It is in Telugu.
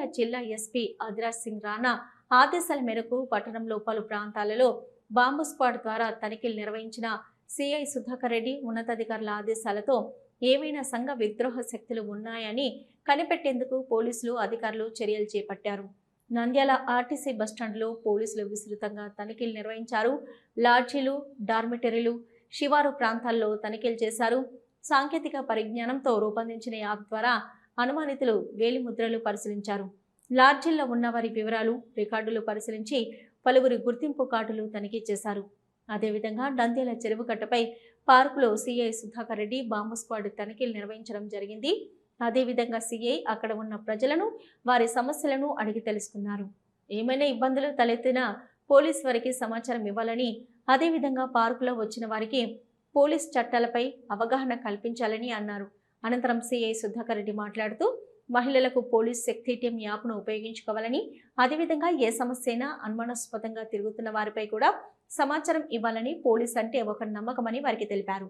నంద్యాల జిల్లా ఎస్పీ అదిరాజ్ సింగ్ రాణా ఆదేశాల మేరకు పట్టణంలో పలు ప్రాంతాలలో బాంబు స్క్వాడ్ ద్వారా తనిఖీలు నిర్వహించిన సిఐ సుధాకర్ రెడ్డి ఉన్నతాధికారుల ఆదేశాలతో ఏవైనా సంఘ విద్రోహ శక్తులు ఉన్నాయని కనిపెట్టేందుకు పోలీసులు అధికారులు చర్యలు చేపట్టారు. నంద్యాల ఆర్టీసీ బస్టాండ్లో పోలీసులు విస్తృతంగా తనిఖీలు నిర్వహించారు. లాడ్జీలు డార్మిటరీలు శివారు ప్రాంతాల్లో తనిఖీలు చేశారు. సాంకేతిక పరిజ్ఞానంతో రూపొందించిన యాప్ ద్వారా అనుమానితులు వేలిముద్రలు పరిశీలించారు. లాడ్జీల్లో ఉన్న వారి వివరాలు రికార్డులు పరిశీలించి పలువురి గుర్తింపు కార్డులు తనిఖీ చేశారు. అదేవిధంగా నంద్యాల చెరువు కట్టపై పార్కులో CI Sudhakar Reddy bomb squad తనిఖీలు నిర్వహించడం జరిగింది. అదేవిధంగా సీఐ అక్కడ ఉన్న ప్రజలను వారి సమస్యలను అడిగి తెలుసుకున్నారు. ఏమైనా ఇబ్బందులు తలెత్తినా పోలీస్ వారికి సమాచారం ఇవ్వాలని అదేవిధంగా పార్కులో వచ్చిన వారికి పోలీస్ చట్టాలపై అవగాహన కల్పించాలని అన్నారు. అనంతరం సిఐ సుధాకర్ రెడ్డి మాట్లాడుతూ మహిళలకు పోలీస్ శక్తిటం యాప్ను ఉపయోగించుకోవాలని అదేవిధంగా ఏ సమస్య అయినా అనుమానాస్పదంగా తిరుగుతున్న వారిపై కూడా సమాచారం ఇవ్వాలని పోలీస్ అంటే ఒక నమ్మకమని వారికి తెలిపారు.